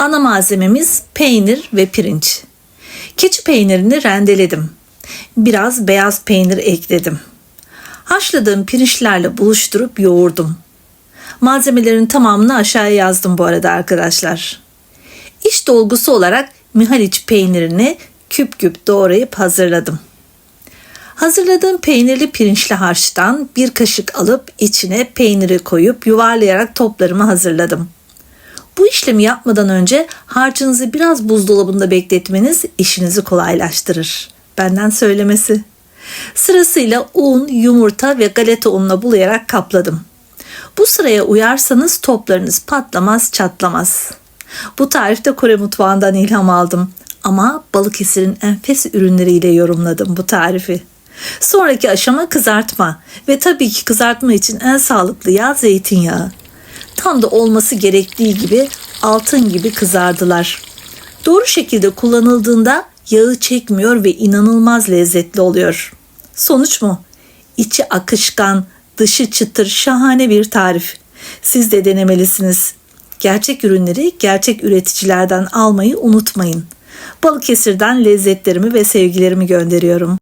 Ana malzememiz peynir ve pirinç. Keçi peynirini rendeledim. Biraz beyaz peynir ekledim. Haşladığım pirinçlerle buluşturup yoğurdum. Malzemelerin tamamını aşağıya yazdım bu arada arkadaşlar. İç dolgusu olarak Mihaliç peynirini küp küp doğrayıp hazırladım. Hazırladığım peynirli pirinçli harçtan bir kaşık alıp içine peyniri koyup yuvarlayarak toplarımı hazırladım. Bu işlemi yapmadan önce harcınızı biraz buzdolabında bekletmeniz işinizi kolaylaştırır. Benden söylemesi. Sırasıyla un, yumurta ve galeta ununa bulayarak kapladım. Bu sıraya uyarsanız toplarınız patlamaz çatlamaz. Bu tarifte Kore mutfağından ilham aldım. Ama Balıkesir'in enfes ürünleriyle yorumladım bu tarifi. Sonraki aşama kızartma ve tabii ki kızartma için en sağlıklı yağ zeytinyağı. Tam da olması gerektiği gibi altın gibi kızardılar. Doğru şekilde kullanıldığında yağı çekmiyor ve inanılmaz lezzetli oluyor. Sonuç mu? İçi akışkan, dışı çıtır şahane bir tarif. Siz de denemelisiniz. Gerçek ürünleri gerçek üreticilerden almayı unutmayın. Balıkesir'den lezzetlerimi ve sevgilerimi gönderiyorum.